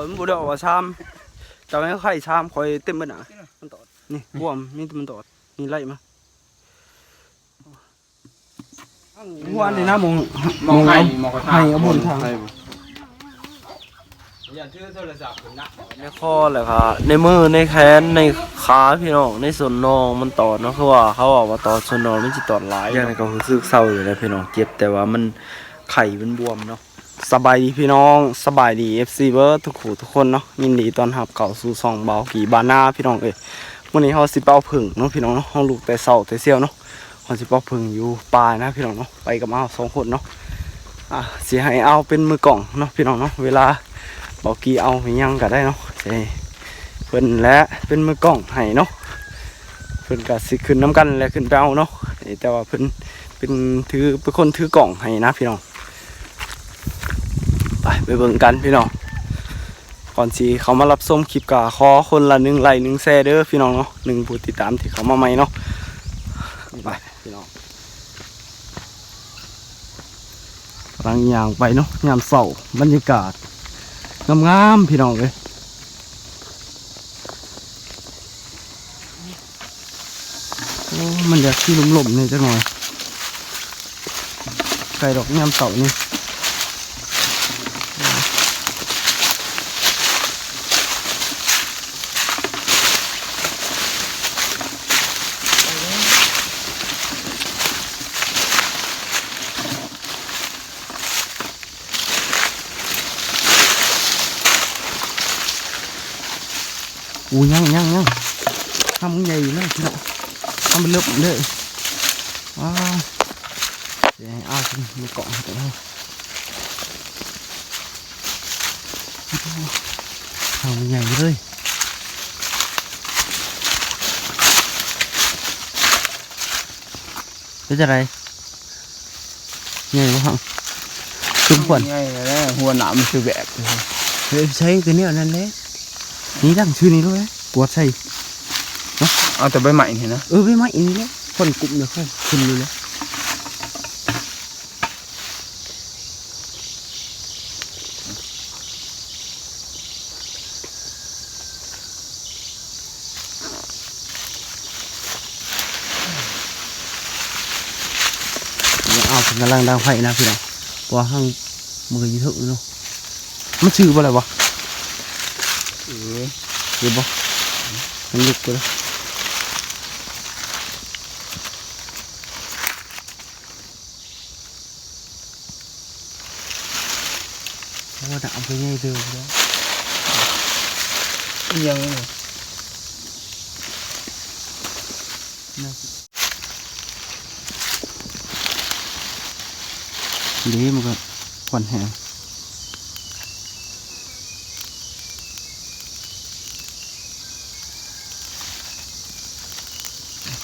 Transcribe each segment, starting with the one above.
อยมันบ่ได้ออกว่าชามเจ้าให้ไข่ชามคอยเต็มเบิดน่ะมันตอดนี่บวมมีแต่มันตอดนี่ไล่มาหัวนี่นะมองมองให้เอามองกระทะให้เอาบนทางอย่าถือโทรศัพท์ผมนะในข้อแหละค่ะในมือในแขนในขาพี่น้องในส่วนนองมันตอดเนาะคือว่าเขาบอกว่าตอดส่วนนองมันจะตอดหลายอย่างนี้ก็รู้สึกเศร้าอยู่แล้วพี่น้องเจ็บแต่ว่ามันไข่มันบวมเนาะ สบายดีพี่น้องสบายดี FC เบิร์ทุกคู่ทุกคนเนาะยินดีต้อนรับเข้าสู่ซองเบากี่บานหน้าพี่น้องเอ้ยวันนี้เฮาสิเป้าผึ่งเนาะพี่น้องเนาะเฮาลูกแต่เช้าแต่เสี้ยวเนาะเฮาสิเป้าผึ่งอยู่ป่านะพี่น้องเนาะไปกับเอาสองคนเนาะอะสิให้เอาเป็นมือกล่องเนาะพี่น้องเนาะเวลาเบากี่เอาไปยังก็ได้เนาะเพิ่นและเป็นมือกล่องให้เนาะเพิ่นก็สิขึ้นน้ำกันและขึ้นไปเอาเนาะแต่ว่าเพิ่นเป็นถือเป็นคนถือกล่องให้นะพี่น้อง ไปไปเบิ่งกันพี่น้องก่อนสีเขามารับส้มคลิปกาขอคนละหนึ่งไลหนึ่งแชร์เด้อพี่น้องเนาะหนึ่งผู้ติดตามที่เขามาใหม่เนาะไปพี่น้องกำลังยางไปเนาะยามเสาร์บรรยากาศงามๆพี่น้องเลยโอ้มันอยากที่ลมๆนี่จังหน่อยไก่ดอกยามเสานี่ อู้ยังยังยังทำมึงใหญ่อยู่นะพี่น้องทำเป็นเลือบเลยว้าวเดี๋ยวให้เอาขึ้ นมีเกาะให้ตัวนี้ทำมึงใหญ่เลยเป็นจะไรใหญ่ปะฮังขึ้นขวัญง่ายเลยหัวหนามมันคือแบบเฮ้ยใช้กันเนี่ยนั่นแหละนี่ดังชื่อนี้ด้วยปวดใส่เอาแต่ใบใหม่เห็นนะเออไม่ไม่อันนี้เนี่ยคนกลุ่มเนี่ยเขาขึ้นเลยเลยเอาถึงกำลังดังไฟนะพี่น้องเพราะว่าห้างมือยืดเนาะมันชื่อว่าอะไรวะ เออเดี๋ยวบ่มันลุกไปแล้วโอ้ด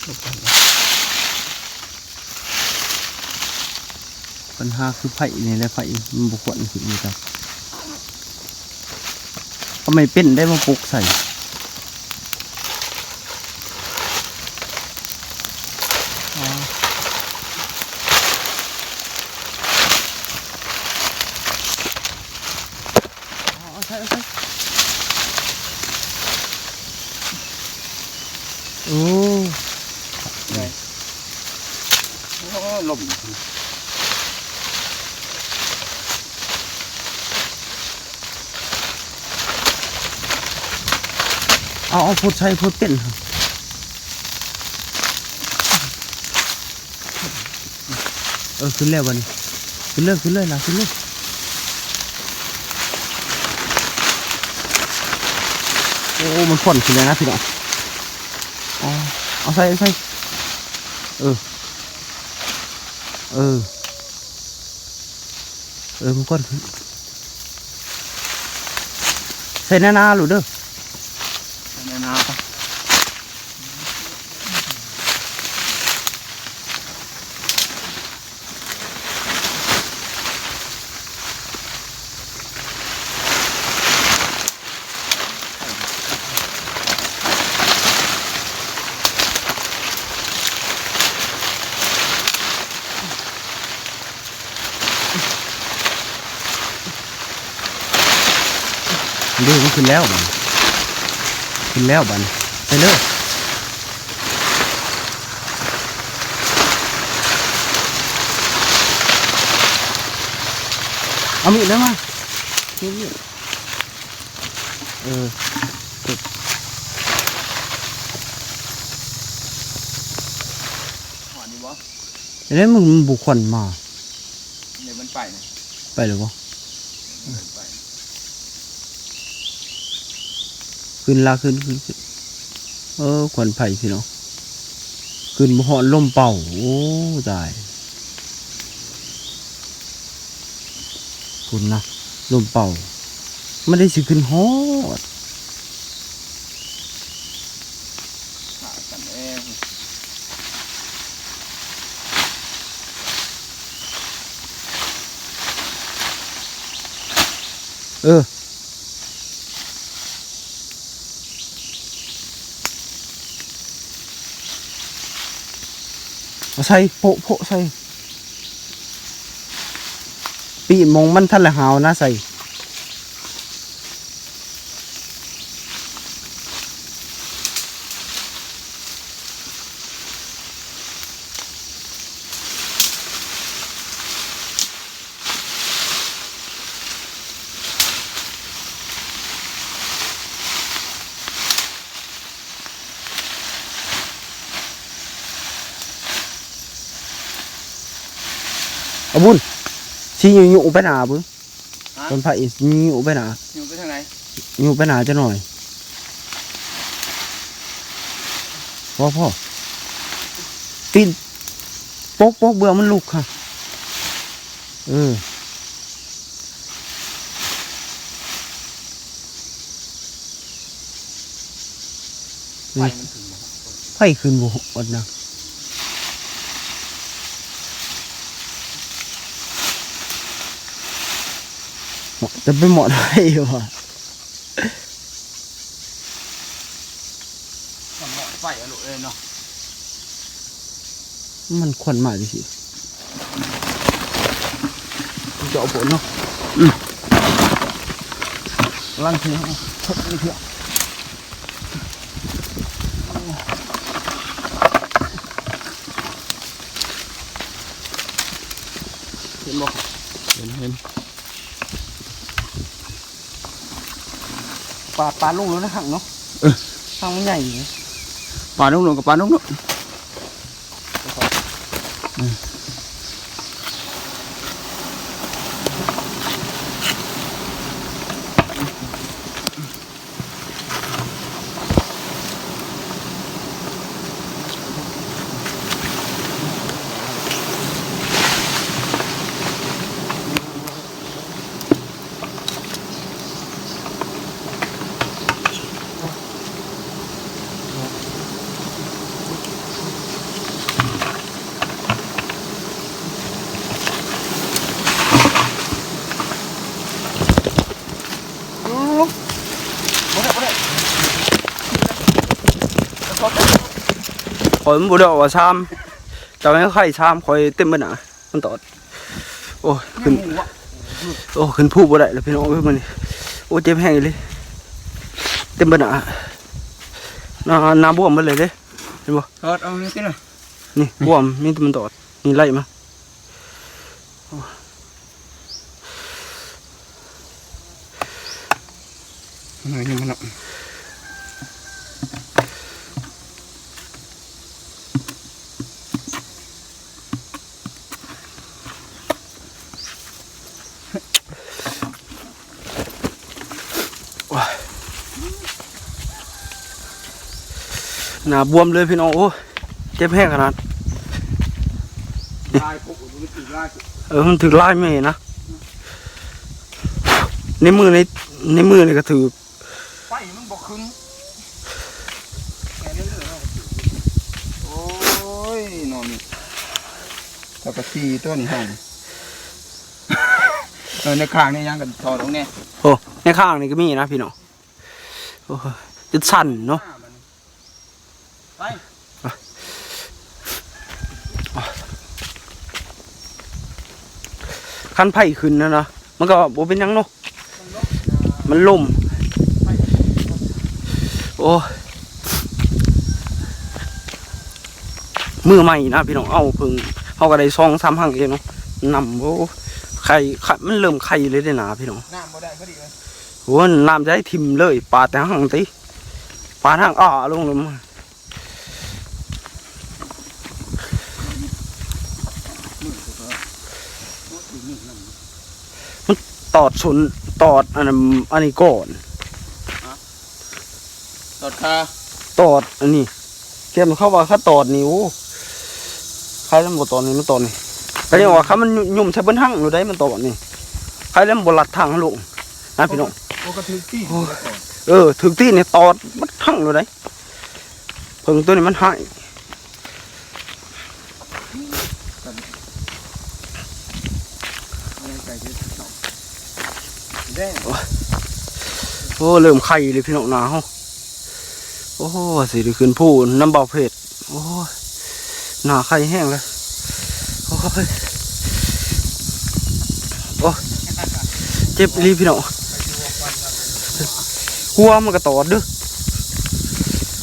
ปัญหาคือไผ่นี่แหละไผ่มันบุกวนขึ้นนี่ครับทำไมเป็นได้มาปลูกใส่โอ้ ลมเอาเอาพูดใช่พูดเป็นครับเออขึ้นแล้ววันนี้ขึ้นเลยขึ้นเลยนะขึ้นเลยโอ้มันผ่อนขึ้นเลยนะพี่น้องอ๋อเอาใส่ใส่เออ เออ เออมึงก้อนใส่หน้าหน้าหลุดเด้อ ขึ้นแล้วบัดขึ้นแล้วบัดไปเลยเอามีดได้มามีดเออหวานดีบ่เดี๋ยวมึงบุคคลมาเดี๋ยวมันไปนะไปหรือบ่เดี๋ยวมันไป ขึ้นลาขึ้นขึ้นขึ้นเออขวัญไผ่พี่น้องขึ้นบ่หอนลมเป่า โอ้ตายคุณนะลมเป่าไม่ได้สิขึ้นฮอดขากันเองเออ เอา ใส่โปะโปะใส่ปีมงมันทันลหาวนะใส่ อาบุญชี้อยู่อยู่ไปหนาเบึงต้นไผ่ชี้อยู่ไปหนาอยู่ไปทางไหนอยู่ไปหนาจะหน่อยพ่อพ่อตีนโป๊กโป๊กเบื่อมันลุกค่ะเออไฟมันถึงบ่ไผ่ขึ้นบุอดนะ หมาะจะไปเหมาะได้วะมันหมอดไฟอะลูกเอ้ยเนาะมันควันมาดิสิจะเอาผลเนาะล่างทีเอาทดนี่เถอะเห็นบ่ เห็นเห็น ปลาปลาลงแล้วนะขังเนาะทางมันใหญ่อยู่นะปลานุ่งๆกับปลานุ่ง คอยมันบุเดอกว่าชามจะไม่ค่อยชามคอยเต็มมันอะมันตอด โอ้ยขึ้น โอ้ขึ้นผู้บ่ได้แล้วพี่น้องเอ้ยมันนี่โอ้เจ็บแห้งอีเลย เต็มบหนาหน้าหน้าบวมหมาเลยเด้ทอดเอานี่สิหน่อยนี่บวมมีแต่มันตอดนี่ไล่มาหน่อยนี่มันเนาะ หน้าบวมเลยพี่น้องโอ้เจ็บแห้งขนาดลายปุ๊บมันติดลายเออมันถือไล่ไม่เห็นนะในมือในในมือนี่ก็ถือไฟมันบ่คึงแกเรื่อยๆเนาะโอ้ยนอนนี่ตะกะซีตัวนี้ห้องเออในข้างนี่ยังกันถอดตรงนี้โอ้ในข้างนี่ก็มีนะพี่น้องโอ้ยจะสั่นเนาะ ไปคันไผ่ขึ้นนะนะมันก็บ่เป็นหยังเนาะมันล่มไปอ้ยมือใหม่นะพี่น้องเอาเพิ่งเขาก็ได้ซองซ้ำหังเองเนาะนำโอ้ไข่ไข่มันเริ่มไข่เลยได้หนาพี่น้องน้ำบ่ได้พอดีเลยโอ้ยน้ำจะให้ทิมเลยปาดแต่หังติปาดหังอ้อลงเลยมั้ง ตอดชนตอดอันนั้นอันนี้ก่อนตอดคาตอดอันนี้เทียมเข้าว่าถ้าตอดนี่โอ้ใครเล่นบ่ตอดนี่มันตอดนี่ก็เรียกว่าเขามันยุ่มใช้เบิ้นหั่งอยู่ได้มันตอดนี่ใครเล่นบ่ลัดทางลงนะพี่น้องโอ้กระถือที่โอ้เออถึงที่นี่ตอดมันหั่งอยู่ได้เพิ่งตัวนี้มันหาย ไก่ที่สองแดง โอ้เริ่มไข่เลยพี่น้องหนาวโอ้สิได้ขึ้นผู้น้ำเบาเพชรโอ้หนาไข่แห้งเลยโอ้ยโอ้เจ็บอีพี่น้องหัวมันก็ตอดด้อ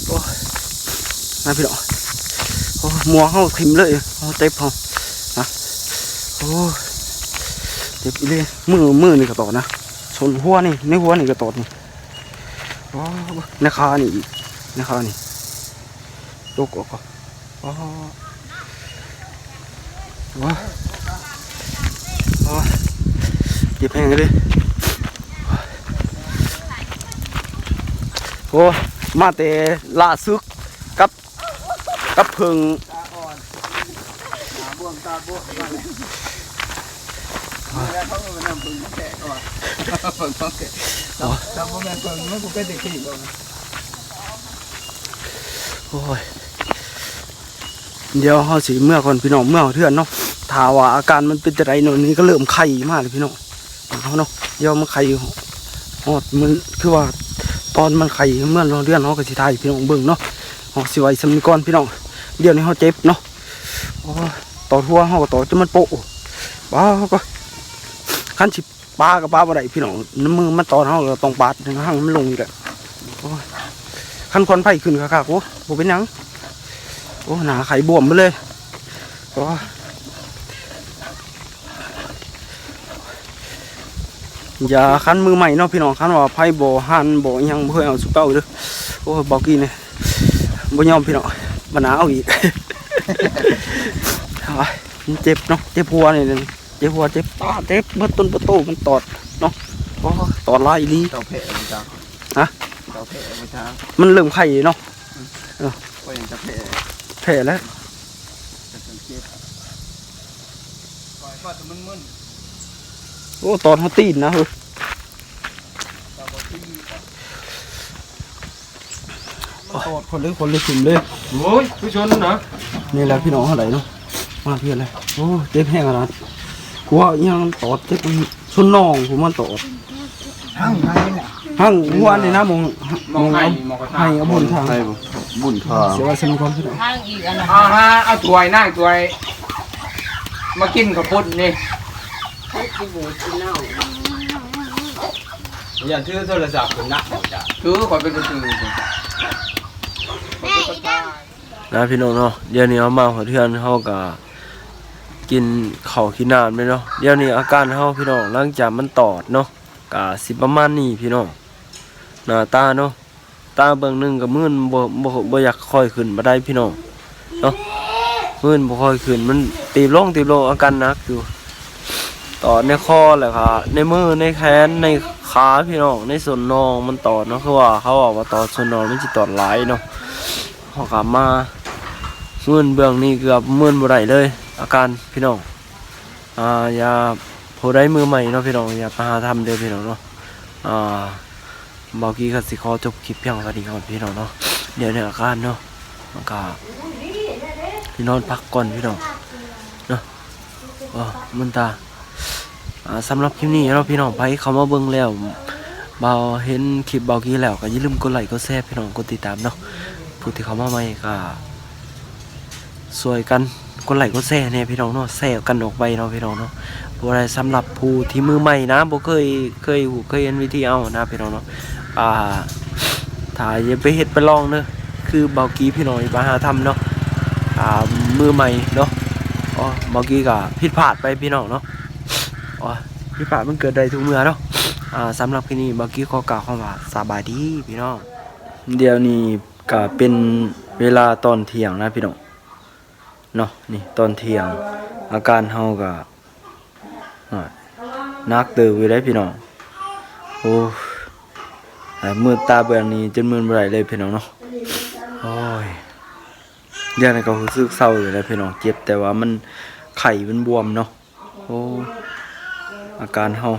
โอ้นะพี่น้องโอ้ยมัวเข้าทิมเลยโอ้เจ็บเขานะโอ้เจ็บอีเลยมือมือนี่ก็ตอดนะ ชนหัวนี่ในหัวนี่ก็ตดนี่โอ้ยในขานี่อีกในขานี่ยกออกก่อนอ้ยโอ้ยโอ้ยเจ็บแห้งเลยโอ้มาแต่ลาซึกกับกับเพิงตาอ่อนตาบวมตาบวม แล้วเขาก็มานำปืนมาแกะก่อนปืนมาแกะจำว่าแม่ปืนไม่กูเป็นเด็กขี้บ่โอ้ยเดี๋ยวเขาสิเมื่อก่อนพี่น้องเมื่อเทื่อนเนาะถาว่าอาการมันเป็นแต่ไรโน่นนี่ก็เริ่มไข่มากเลยพี่น้องเขาเนาะเดี๋ยวมันไข่ฮอดมันคือว่าตอนมันไข่เมื่อเราเลื่อนเขาก็สิทายพี่น้องเบิ่งเนาะเขาสิไว้สำนีก่อนพี่น้องเดี๋ยวนี้เขาเจ็บเนาะต่อทั่วเขาก็ต่อจนมันโปะบ้าเขาก็ ขั้นสิปลากับปลาบ่ได้พี่น้องน้ำมือมันตอนเขาก็ต้องปาดห้างมันลงอีกอะโอ้ยขั้นควันไผ่ขึ้นคักๆโอ้โหเป็นยังโอ้หนาไข่บวมไปเลยโอ้อย่าคันมือใหม่เนาะพี่น้องคันว่าไผ่บ่หันบ่ยังบ่เคยเอาสุเป้าเด้อโอ้บอกกี้เนี่ยบ่ยอมพี่น้องบ่หนาวอีกเอาไว้มันเจ็บเนาะเจ็บหัวนี่ จ็บหัวเจ็บตาเจ็บเมื่อต้นประตูมันตอดเนาะโอ้ยตอดลายอีหลีเต่าแผลมันจ้าฮะเต่าแผลมันจ้ามันเริ่มไข่เนาะก็ยังจะแผลแผลแล้วจะสังเกตปล่อยก็จะมึนโอ้ตอนเขาตีนนะเฮ้ยๆเต่าบอที่ตอดคนเลยคนเลยขึ้นเลยโอ้ยผู้ชนนะนี่แหละพี่น้องเท่าไหร่เนาะมาเพียนเลยโอ้เจ็บแห้งขนาดหั วอิหยังตอดเจ็บมันชุนน่องผมมันตอดทั้งไทยเนี่ยหั่งหัวนี่นะมองมองให้เอามองกระทะให้เอาบนทางบุญทาเสียว่าสนุกความพี่น้องทางอีกอันนะเอาฮะเอาตัวไอ้นั่งตัวไอ้มากินกับพุทธนี่อย่าถือโทรศัพท์คุณนักจ้ะคือขอยเป็นกระสือสินะพี่น้องเนาะเดี๋ยวนี้เขามาหัวเทือนเขาก็ กินข้าวกินน้ำไปเนาะเดี๋ยวนี้อาการเขาพี่น้องหลังจากมันตอดเนาะก็สิประมาณนี้พี่น้องหน้าตาเนาะตาเบิ่งหนึงก็มื่นบ่บ่บ่อยากค่อยขึ้นบ่ได้พี่น้องเนาะมื่นบ่ค่อยขึ้นมันตีบลงตีบลงอาการหนักอยู่ตอดในคอแหละครับในมือในแขนในขาพี่น้องในส่วนนองมันตอดเนาะคือว่าเขาบอกว่าตอดส่วนนองมันสิตอดหลายเนาะพอกลับมามื่นเบื้องนี้เกือบมื่นบ่ได้เลย อาการพี่น้องอ่าอย่าผู้ได้มือใหม่เนาะพี่น้องอย่าไปหาทำเด้อพี่น้องเนาะอ่าบอกี้ก็สิขอจบคลิปเพียงเท่านี้ก่อนพี่น้องเนาะเดี๋ยวเนี่ยอาการเนาะมันก็พี่นอนพักก่อนพี่น้องเนาะอ๋อมันตาอ่าสำหรับคลิปนี้เราพี่น้องไปเขามาเบิ่งแล้วเบาเห็นคลิปเบากี้แล้วก็อย่าลืมกดไลค์กดแชร์พี่น้องกดติดตามเนาะผู้ที่เขามาใหม่ก็สวยกัน กดไลค์กดแชร์เนี่ยพี่น้องเนาะแชร์กันออกไปเนาะพี่น้องเนาะผู้ใดสำหรับผู้ที่มือใหม่นะบ่เคยเคยหูเคยเห็นวิธีเอานะพี่น้องเนาะอ่าถ้าอย่าไปเฮ็ดไปลองเด้อคือเบากี้พี่น้องมาหาทำเนาะอ่ามือใหม่เนาะอ๋อเบากี้ก็ผิดพลาดไปพี่น้องเนาะอ๋อผิดพลาดมันเกิดได้ทุกเมื่อเนาะอ่าสำหรับที่นี่เบากี้ขอกล่าวคำว่าสบายดีพี่น้องเดี๋ยวนี้ก็เป็นเวลาตอนเที่ยงนะพี่น้อง เนาะนี่ตอนเที่ยง อาการเฮาก็อ่านักเติบอยู่ได้พี่น้องโอ้อ่ามือตาแบบนี้จนมือบ่ไหลเลยพี่น้องเนาะโอ้ยอย่านั้ก็รู้สึกเศร้าอยู่แล้วพี่น้องเจ็บแต่ว่ามันไข้มันบวมเนาะโอ้อาการเฮา